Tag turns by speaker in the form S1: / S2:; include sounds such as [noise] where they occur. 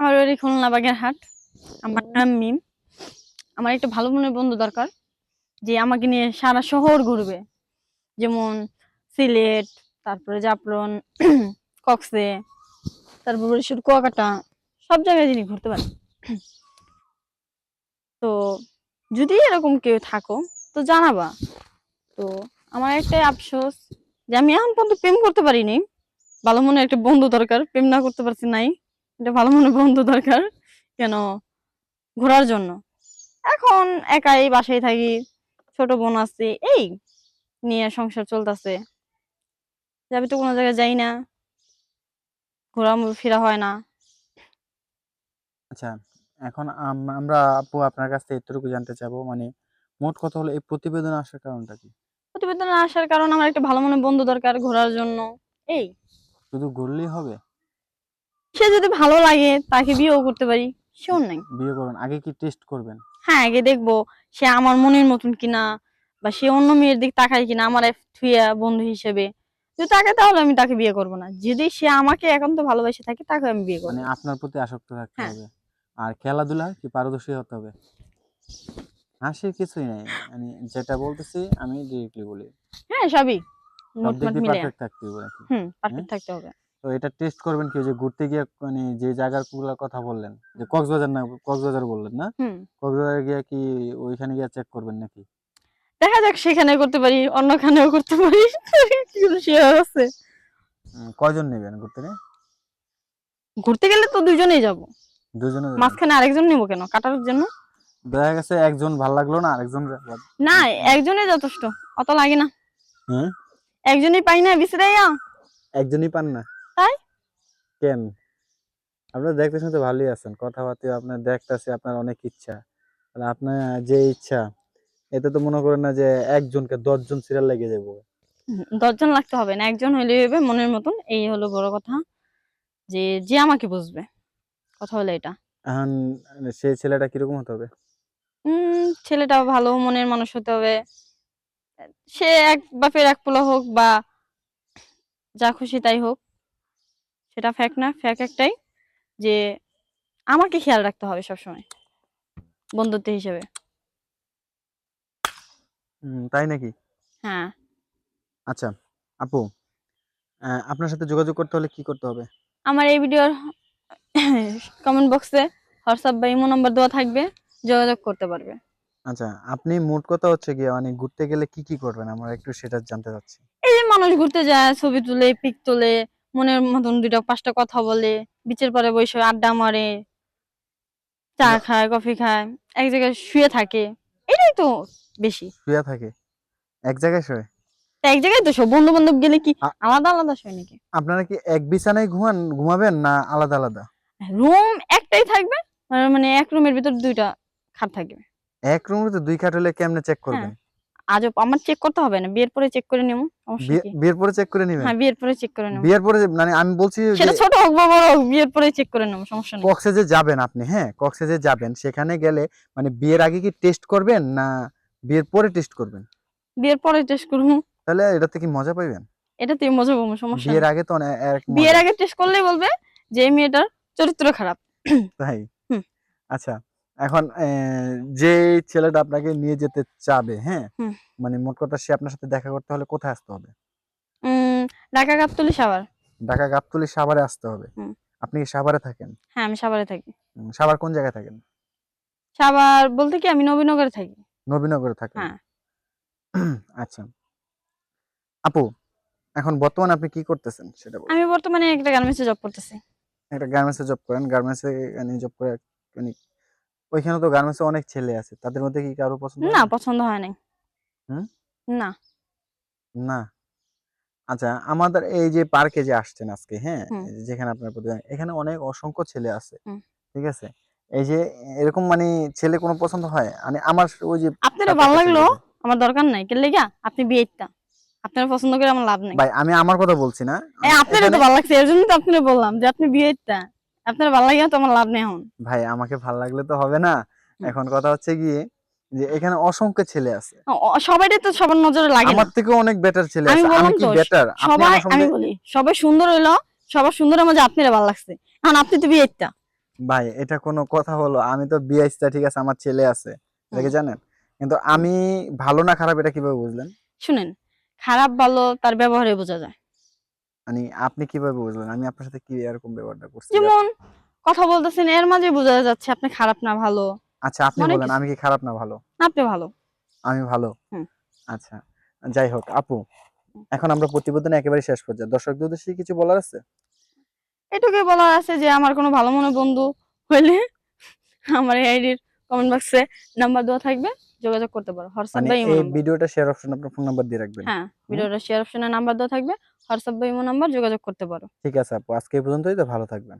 S1: আমার বাড়ি খুলনা বাগেরহাট আমার নাম মিম। আমার একটা ভালো মনের বন্ধু দরকার যে আমাকে নিয়ে সারা শহর ঘুরবে। যেমন সিলেট তারপরে জাফলন [clears throat] কক্সে তারপর বরিশাল কুয়াকাটা সব জায়গায় যিনি ঘুরতে পারেন। [clears throat] তো যদি এরকম কেউ থাকো তো জানাবা। তো আমার একটাই আফসোস যে আমি এখন পর্যন্ত প্রেম করতে পারিনি। ভালো মনে একটা বন্ধু দরকার প্রেম না করতে পারছি নাই। এটা ভালো মনে বন্ধু দরকার কেন? ঘোরার জন্য। এখন একাই বাসায় থাকি ছোট বোন আছে এই নিয়ে সংসার চলতেছে। যাবি তো কোনো জায়গায় যাই না ঘোরা ফেরা হয় না।
S2: আচ্ছা এখন আম- আমরা আপু আপনার কাছ থেকে এতটুকু জানতে চাবো মানে মোট কথা হলো এই প্রতিবেদন আসার কারণটা কি?
S1: প্রতিবেদন আসার কারণ আমার একটা ভালো মনে বন্ধু দরকার ঘোরার জন্য। এই।
S2: শুধু ঘুরলেই হবে?
S1: সে যদি ভালো লাগে তাকে বিয়েও করতে পারি। শিওর নাই।
S2: বিয়ে করবেন আগে কি টেস্ট করবেন?
S1: হ্যাঁ আগে দেখব সে আমার মনের মতন কিনা বা সে অন্য মেয়ের দিক তাকায় কিনা আমার থুইয়া বন্ধু হিসেবে। যদি তাকে তাহলে আমি তাকে বিয়ে করব না। যদি সে আমাকে একান্ত ভালোবেসে থাকে তাকে আমি বিয়ে করব।
S2: মানে আপনার প্রতি আসক্ত থাকতে
S1: হ্যাঁ।
S2: হবে। আর খেলাধুলা কি পারদর্শী হতে হবে? হাসির কিছুই নাই। মানে যেটা বলতেছি আমি ডিরেক্টলি বলি।
S1: হ্যাঁ সবই।
S2: সব
S1: মোট
S2: দিক
S1: মোট
S2: দিয়ে
S1: মিলে।
S2: পারফেক্ট থাকতে হবে
S1: হুম পারফেক্ট থাকতে হবে।
S2: তো এটা টেস্ট করবেন কি যে ঘুরতে গিয়ে মানে যে জায়গাগুলোর কথা বললেন যে কক্সবাজার না কক্সবাজার বললেন না? কক্সবাজার গিয়ে কি ওইখানে গিয়ে চেক করবেন নাকি?
S1: দেখা যাক সেখানে করতে পারি অন্যখানেও করতে পারি। শিওর আছে।
S2: কয়জন নেবেন ঘুরতে
S1: ঘুরতে গেলে তো দুজনেই যাব।
S2: দুজনে?
S1: মাঝখানে আরেকজন নেব কেন? কাটার জন্য?
S2: দেখা গেছে একজন ভালো লাগল না আরেকজন
S1: না একজনই যথেষ্ট অত লাগে না।
S2: হ্যাঁ?
S1: একজনই পাই না বিছরাইয়া
S2: একজনই পান না? কেন? আপনার দেখতে শুনতে ভালোই আছেন। কথাবার্তা আপনার দেখতেছে আপনার অনেক ইচ্ছা। তাহলে আপনার যে ইচ্ছা এতে তো মনে করেন না যে একজনকে দশজন সিরিয়াল লেগে যাব
S1: দশজন লাগতে হবে না একজন হইলে হবে মনের মতন। এই হলো বড় কথা যে যে আমাকে বুঝবে। কথা হলো এটা।
S2: এখন সেই ছেলেটা কীরকম হতে হবে?
S1: উম ছেলেটা ভালো মনের মানুষ হতে হবে। সে এক বাপের এক পোলা হোক বা যা খুশি তাই হোক। সেটা ফ্যাক না ফ্যাক একটাই যে আমাকে খেয়াল রাখতে হবে সবসময় বন্ধুত্ব হিসেবে।
S2: তাই নাকি?
S1: হ্যাঁ।
S2: আচ্ছা আপু আপনার সাথে যোগাযোগ করতে হলে কি করতে হবে?
S1: আমার এই ভিডিওর কমেন্ট বক্সে হোয়াটসঅ্যাপ বা ইমো নাম্বার দেওয়া থাকবে যোগাযোগ করতে পারবে।
S2: আচ্ছা আপনি মোট কথা হচ্ছে গিয়ে মানে ঘুরতে গেলে কি কি করবেন? আমরা একটু সেটা জানতে চাচ্ছি।
S1: এই যে মানুষ ঘুরতে যায় ছবি তুলে পিক তোলে মনের মতন দুইটা পাঁচটা কথা বলে বিচের পরে বসে আড্ডা মারে চা খায় কফি খায় এক জায়গায় শুয়ে থাকে এটাই তো বেশি।
S2: শুয়ে থাকে? এক জায়গায় শুয়ে?
S1: এক জায়গায় তো সব বন্ধু বান্ধব গেলে কি আলাদা আলাদা শুয়ে নাকি?
S2: আপনারা কি এক বিছানায় ঘুমান ঘুমাবেন না আলাদা আলাদা?
S1: রুম একটাই থাকবে মানে এক রুমের ভিতর দুইটা খাট থাকবে।
S2: এক রুমে তো দুই খাট হলে কেমনে চেক করবেন?
S1: আজব আমার চেক করতে হবে না বিয়ের পরে চেক করে নেব
S2: বিয়ের পরে চেক করে নেবেন?
S1: হ্যাঁ বিয়ের পরে চেক করে নেব।
S2: বিয়ের পরে মানে আমি বলছি
S1: সেটা ছোট হোক বা বড় হোক বিয়ের পরে চেক করে নেব সমস্যা নেই।
S2: কক্সে যে যাবেন আপনি হ্যাঁ কক্সে যে যাবেন সেখানে গেলে মানে বিয়ের আগে কি টেস্ট করবেন না বিয়ের পরে টেস্ট করবেন?
S1: বিয়ের পরে টেস্ট করব।
S2: তাহলে এটাতে কি মজা পাইবেন?
S1: এটা তুই মজা পাবো সমস্যা
S2: বিয়ের আগে তো
S1: বিয়ের আগে টেস্ট করলেই বলবে যে মেয়েটার চরিত্র খারাপ।
S2: তাই? আচ্ছা। এখন যে ছেলেটা আপনাকে নিয়ে যেতে চাবে হ্যাঁ? মানে মোট কথা সে আপনার সাথে দেখা করতে হলে কোথায় আসতে হবে?
S1: ঢাকা গাবতলি সাভার।
S2: ঢাকা গাবতলি সাভারে আসতে হবে। আপনি কি সাভারে থাকেন?
S1: হ্যাঁ আমি সাভারে থাকি।
S2: সাভার কোন জায়গায় থাকেন?
S1: সাভার বলতে কি আমি নবীনগরে থাকি।
S2: নবীনগরে থাকেন?
S1: হ্যাঁ। [clears throat]
S2: আচ্ছা। আপু এখন বর্তমানে আপনি কি করতেছেন সেটা বলুন।
S1: আমি বর্তমানে একটা গার্মেন্টসে জব করতেছি।
S2: একটা গার্মেন্টসে জব করেন গার্মেন্টসে মানে জব করে মানে ওইখানে তো গার্মেন্টসে অনেক ছেলে আছে তাদের মধ্যে কি কারও পছন্দ
S1: না পছন্দ হয় নাই।
S2: হুম?
S1: না।
S2: না? আচ্ছা আমাদের এই যে পার্কে যে আসছেন আজকে হ্যাঁ যেখানে আপনার প্রতিদিন এখানে অনেক অসংখ্য ছেলে আছে ঠিক আছে? এই যে এরকম মানে ছেলে কোনো পছন্দ হয়? মানে আমার ওই যে
S1: আপনার ভালো লাগল? আমার দরকার নাই। কে লেগা? আপনি বিয়েটা। আপনার পছন্দ করে আমার লাভ নাই।
S2: ভাই আমি আমার কথা বলছি না।
S1: এই আপনারা তো ভালো লাগছে এর জন্য তো আপনারা বললাম যে আপনি বিয়েটা। আপনারা ভালো লাগে তো আমার লাভ নেই এখন।
S2: ভাই আমাকে ভালো লাগলে তো হবে না। এখন কথা হচ্ছে গিয়ে যে এখানে অসংখ্য ছেলে আছে।
S1: সবাইটা তো সবার নজরে লাগে
S2: আমার থেকে অনেক বেটার ছেলে আছে। আমি কি বেটার আপনি
S1: সবাই আমি বলি সবাই সুন্দর হইল সবার সুন্দরের মাঝে আপনারা ভালো লাগছে। এখন আপনি তো বিয়েটা
S2: ভাই এটা কোনো কথা হলো। আমি তো বিআইসটা ঠিক আছে আমার ছেলে আছে। কি জানেন? কিন্তু আমি ভালো না খারাপ এটা কীভাবে বুঝলেন?
S1: শুনেন খারাপ ভালো তার ব্যবহারে বোঝা যায়।
S2: মানে আপনি কীভাবে বুঝলেন? আমি আপনার সাথে কি এরকম ব্যবহারটা করছি?
S1: যেমন কথা বলতেছেন এর মাঝে বোঝা যাচ্ছে আপনি খারাপ না ভালো।
S2: আচ্ছা আপনি বলেন আমি কি খারাপ না ভালো?
S1: আপনি ভালো।
S2: আমি ভালো? আচ্ছা যাই হোক আপু এখন আমরা প্রতিবেদন একেবারে শেষ পর্যায়ে দর্শকদের উদ্দেশ্যে কিছু বলার আছে?
S1: এটুকুই বলার আছে যে আমার কোনো ভালো মনে বন্ধু হইলে আমার এই আইডির কমেন্ট বক্সে নাম্বার দেওয়া থাকবে যোগাযোগ করতে পারো। হোয়াটসঅ্যাপ
S2: মানে
S1: বা ইমো
S2: এই ভিডিওটা শেয়ার অপশন আপনার ফোন নাম্বার দিয়ে রাখবেন।
S1: হ্যাঁ ভিডিওটা শেয়ার অপশনে নাম্বার দেওয়া থাকবে। হোয়াটসঅ্যাপ বা ইমো নাম্বার যোগাযোগ করতে পারো।
S2: ঠিক আছে আপু, আজকে এই পর্যন্তই তো, ভালো থাকবেন।